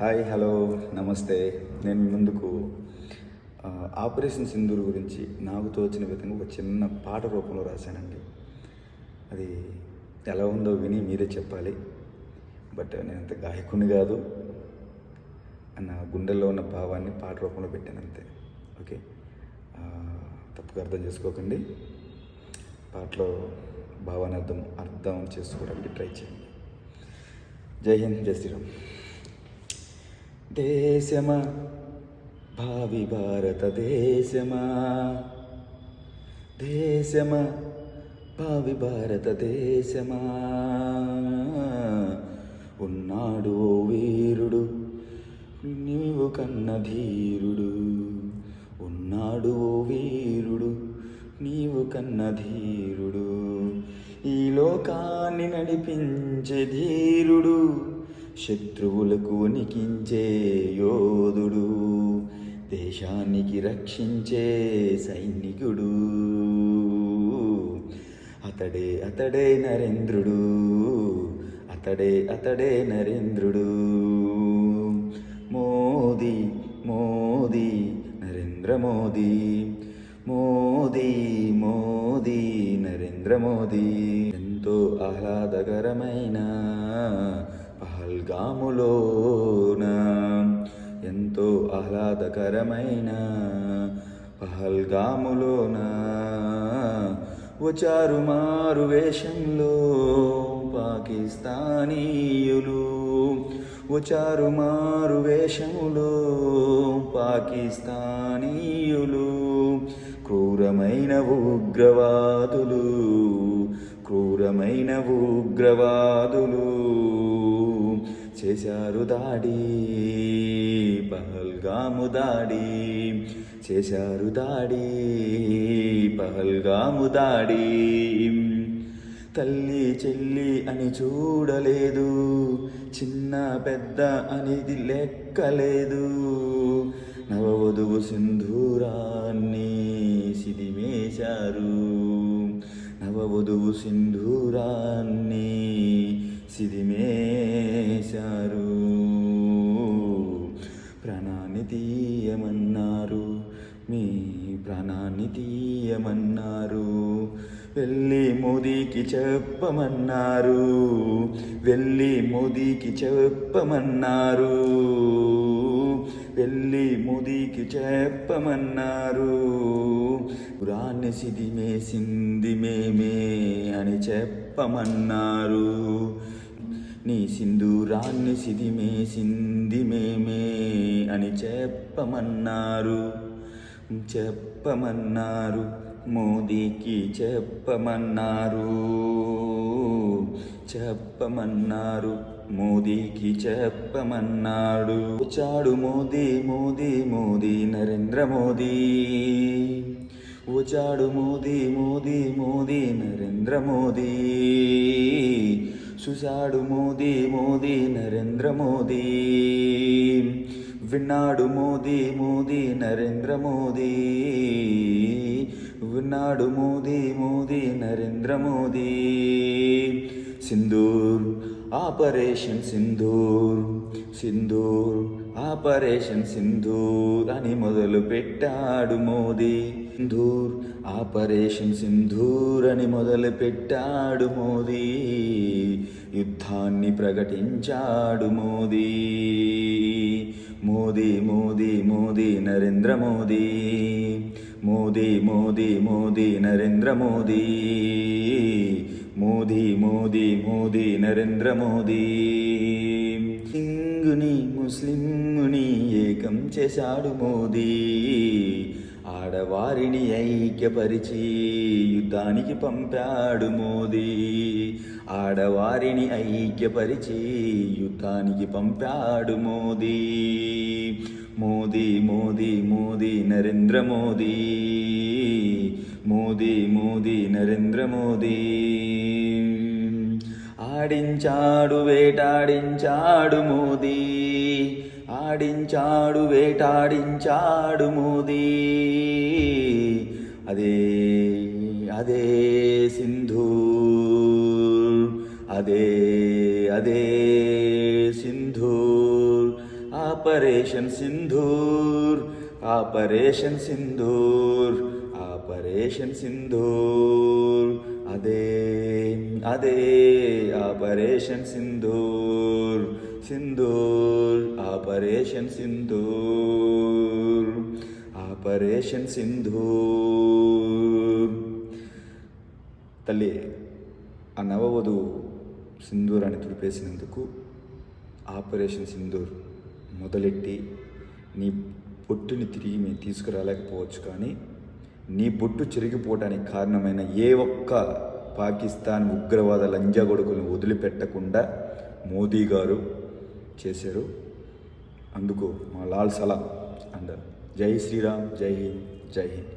Hi hello నమస్తే. నేను ముందుకు ఆపరేషన్ సింధూర్ గురించి నాకు తోచిన విధంగా ఒక చిన్న పాట రూపంలో రాశానండి. అది ఎలా ఉందో విని మీరే చెప్పాలి. బట్ నేను అంత గాయకుని కాదు. అన్న గుండెల్లో ఉన్న భావాన్ని పాట రూపంలో పెట్టాను అంతే. ఓకే. తప్పుగా అర్థం చేసుకోకండి. పాటలో భావాన్ని అర్థం అర్థం చేసుకోవడానికి ట్రై చేయండి. జై హింద్ జై శ్రీరామ్. దేశమా? భావి భారతదేశమా దేశమా? భావి భారతదేశమా ఉన్నాడు ఓ వీరుడు నీవు కన్న ధీరుడు. ఉన్నాడు ఓ వీరుడు నీవు కన్న ధీరుడు. ఈ లోకాన్ని నడిపించే ధీరుడు. శత్రువులకు నికించే యోధుడు దేశానికి రక్షించే సైనికుడు. అతడే అతడే నరేంద్రుడు అతడే అతడే నరేంద్రుడు. మోదీ మోదీ నరేంద్ర మోదీ. మోదీ మోదీ నరేంద్ర మోదీ. ఎంతో ఆహ్లాదకరమైన పహల్గాములోన ఎంతో ఆహ్లాదకరమైన పహల్గాములోన. వచ్చారు మారు వేషంలో పాకిస్తానీయులు. వచ్చారు మారు వేషములో పాకిస్తానీయులు. క్రూరమైన ఉగ్రవాదులు. క్రూరమైన ఉగ్రవాదులు. చేశారు దాడి పహల్గాము దాడి. చేశారు దాడి పహల్గాము దాడి. తల్లి చెల్లి అని చూడలేదు చిన్న పెద్ద అనేది లెక్కలేదు. నవవధువు సింధూరాన్ని సిదిమేశారు. నవవధువు సింధూరాన్ని సిదిమేశారు ప్రాణాన్ని తీయమన్నారు. మీ ప్రాణాన్ని తీయమన్నారు. వెళ్ళి మోదీకి చెప్పమన్నారు. వెళ్ళి మోదీకి చెప్పమన్నారు. వెళ్ళి ముదికి చెప్పమన్నారు. పురాన్ని సిదిమేసింది మేమే అని చెప్పమన్నారు. నీ సింధూరాన్ని సిదిమేసింది మేమే అని చెప్పమన్నారు. చెప్పమన్నారు. మోదీకి చెప్పమన్నారు. చెప్పమన్నారు. మోదీకి చెప్పమన్నాడు. వచ్చాడు మోదీ మోదీ మోదీ నరేంద్ర మోదీ. వచ్చాడు మోదీ మోదీ మోదీ నరేంద్ర మోదీ. చూశాడు మోదీ మోదీ నరేంద్ర మోదీ. విన్నాడు మోదీ మోదీ నరేంద్ర మోదీ. విన్నాడు మోదీ మోదీ నరేంద్ర మోదీ. సింధూర్ ఆపరేషన్ సింధూర్ సింధూర్ ఆపరేషన్ సింధూర్ అని మొదలు పెట్టాడు మోదీ. సింధూర్ ఆపరేషన్ సింధూర్ అని మొదలు పెట్టాడు మోదీ. యుద్ధాన్ని ప్రకటించాడు మోదీ. మోదీ మోదీ మోదీ నరేంద్ర మోదీ. మోదీ మోదీ మోదీ నరేంద్ర మోదీ. మోదీ మోదీ మోదీ నరేంద్ర మోదీ. హింగుని ముస్లింని ఏకం చేశాడు మోదీ. ఆడవారిని ఐక్యపరిచి యుద్ధానికి పంపాడు మోదీ. ఆడవారిని ఐక్యపరిచి యుద్ధానికి పంపాడు మోదీ. మోదీ మోదీ మోదీ నరేంద్ర మోదీ మోదీ మోదీ నరేంద్ర మోదీ ఆడించాడు వేటాడించాడు మోదీ ఆడించాడు వేటాడించాడు మోదీ అదే అదే సింధూర్ అదే అదే Sindoor operation Sindoor operation Sindoor operation Sindoor. అదే అదే operation Sindoor Sindoor operation Sindoor operation Sindoor. తల్లి ఆ నవవధువు అని తుడిపేసినందుకు ఆపరేషన్ సింధూర్. మొదలెట్టి నీ బొట్టుని తిరిగి మేము తీసుకురాలేకపోవచ్చు కానీ నీ బొట్టు చెరిగిపోవడానికి కారణమైన ఏ ఒక్క పాకిస్తాన్ ఉగ్రవాద లంజాగొడుకులను వదిలిపెట్టకుండా మోదీ గారు చేశారు. అందుకు మా లాల్ సలాం అండ్ జై శ్రీరామ్ జై హింద్ జై హింద్.